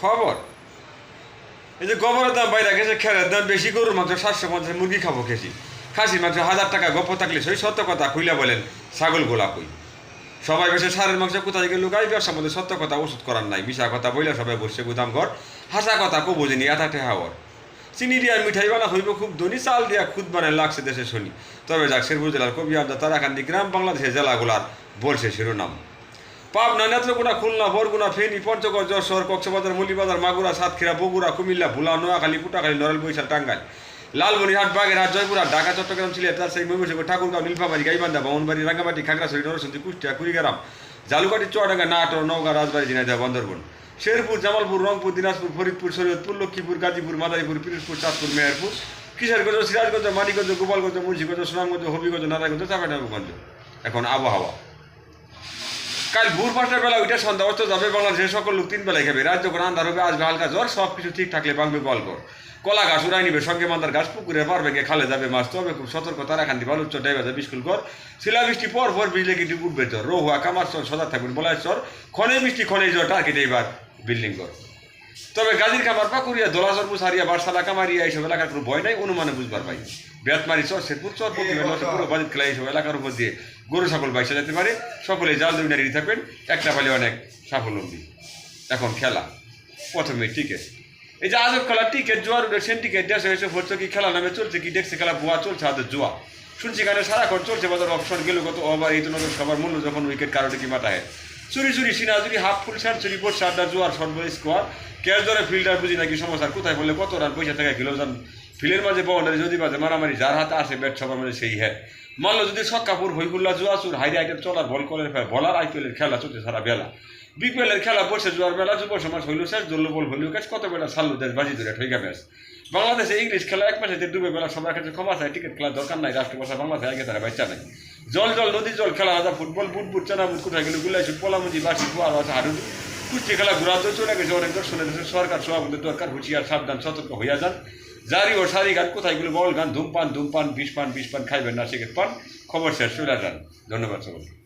খবর? এই যে গোবরের দাম বাইরে গেছে খেরের দাম বেশি, গরুর মাংস সাতশো পঞ্চাশ, মুরগি খাব খেয়েছি খাসি মাংস হাজার টাকা গপ থাকলে সেই, সত্য কথা খুইলা বলেন, ছাগল গোলা কই? সবাই বসে সারের মাংস কোথায় গেল লুকাই ব্যবসার মধ্যে সত্য কথা, ওষুধ করার নাই মিশা কথা বইলা সবাই বসছে গুদাম ঘর। হাসা কথা কো বোঝেনি এতা টেহাওয়ার চিনি দিয়া মিঠাই বানা হইব খুব ধনী, চাল দিয়া খুদ বানায় লাগছে দেশে শুনি। তবে যাক, শেরপুর জেলার কবি আমদা তারাকান্দি গ্রাম বাংলাদেশের জেলাগুলার বলছে শিরোনাম। পাবনা, নেত্রকোনা, খুলনা, বরগুনা, ফেনী, পঞ্চগড়, যশোর, কক্সবাজার, মুলিবাজার, মাগুরা, সাতক্ষীরা, বগুড়া, কুমিল্লা, ভুলা, নোয়াখালী, কুটাখালী নরেল বৈশাল টাঙ্গাইল, লালমনিরহাট, বাগেরহাট, জয়পুরহাট, ঢাকা, চট্টগ্রাম, সিলেট, রাজশাহী, ময়মনসিংহ, ঠাকুরগাঁও, নীলফামারী, গাইবান্ধা ভবনবাড়ি রাঙ্গামাটি, খাগড়াছড়ি, নরসিংদী, কুষ্টিয়া, কুড়িগ্রাম জালুকাটি চুয়াডাঙ্গা, নাটোর, নওগাঁ, রাজবাড়ী, ঝিনাইদহ, বন্দরবন, শেরপুর, জামালপুর, রংপুর, দিনাজপুর, ফরিদপুর, শরীয়তপুর, লক্ষ্মীপুর, গাজীপুর, মাদারীপুর, পিরোজপুর, চাঁদপুর, মেহেরপুর, কিশোরগঞ্জ, সিরাজগঞ্জ, মানিকগঞ্জ, গোপালগঞ্জ, মুন্সিগঞ্জ, সুনামগঞ্জ, হবিগঞ্জ, নারায়ণগঞ্জ, চাঁপাইনবাবগঞ্জ। এখন আবহাওয়া। কাল ভোর পাঁচটার বেলা ওইটা সন্ধ্যা অস্ত যাবে যে সকল লোক তিন বেলায় খাবে, রাজ্য গ্রাম আন্ধার আসবে হালকা জ্বর সব কিছু ঠিক থাকলে বাংবে গল্প কলা গাছ উড়াই নিবে, সঙ্গে মান্দার গাছ পুকুরে পার ভেঙে খালে যাবে মাছ, তবে খুব সতর্ক উচ্চ বালুচ্চ যাবে বিস্কুল কর শিলা বৃষ্টি পর পর বিজলে কিন্তু উঠবে জ্বর। রোহুয়া কামার চর সদা থাকবেন বলায় চর খনে বৃষ্টি, খনে জ্বর টার্গেটে এইবার বিল্ডিং কর তবে গাজীর কামার পাকুরিয়া দোলাচর মুসারিয়া বারসালা কামারিয়া এইসব এলাকার কোনো ভয় নাই, অনুমানে বুঝবার পাই। বেতমারি চর, শেরপুর চর পুরো বাজিত খেলা এইসব এলাকার উপর দিয়ে গরু ছাগল বাইসা যেতে পারে। সকলে জাল দুই রেডি থাকবেন, একটা পালে অনেক সাফল্যম্বী এখন খেলা। প্রথমে টিকিট এই যে আজব খেলা টিকিট জোয়ার উঠেছেন টিকিট দেশে এসে ভরছে কি খেলা নামে চলছে কি দেখছে খেলা, ভুয়া চলছে হাতে জোয়া। শুনছি কানে সারাক্ষণ চলছে, বাজার অপশন গেল কত ওভার এই নজর, সবার মূল্য যখন উইকেট কারোটা কি মাথায়। চুরি চুরি সিনা চুরি, হাফ ফুল শার্ট চুরি, বোট শার্টটা জোয়ার সর্ব স্কোয়ার ক্যাচ ধরে ফিল্ডার বুঝি নাকি সমস্যা কোথায় বললে কত রান পয়সা টাকা কিলো? যান ফিল্ডের মাঝে বাউন্ডারি যদি বাজে, মারামারি যার হাতে আসে ব্যাট সবার মাঝে সেই হ্যাঁ। মানলো যদি সক্কাপুর জুয়া চুর, হাইরে আইটেম চলার বল করে ফের, বলার আইপিএলের খেলা চলছে সারা বেলা। বিপিএলের খেলা বসে জোয়ার বেলা, যুব সমাজ হইল শেষ দোল্ল বল হইল ক্যাচ কত বেলা সাল্লু দেশ বাজি ধরে ঠইকা ম্যাচ। বাংলাদেশে ইংলিশ খেলা এক ম্যাচে ডুবে বেলা সবার কাছে ক্ষমা চায় টিকিট খেলার দরকার নাই রাষ্ট্রভাষা বাংলাদেশে আগে তারা বাচ্চা নাই জল জল নদী জল খেলা হাজার ফুটবল বুট বুট চানা বুট কোথায় গেল গুলাই শুট পোলামুজি বাসি ফুয়ার আছে হাডু কুচি খেলা ঘোরা তো চলে গেছে অনেক দর্শনের দেশে সরকার সভাপতি দরকার হুঁশিয়ার সাবধান সতর্ক হইয়া যান জারি ও সারি গান কোথায় গেল বল গান ধূমপান ধূমপান বিষ পান বিষ পান খাইবেন না সিগারেট পান খবর শেষ চলে যান ধন্যবাদ সকলকে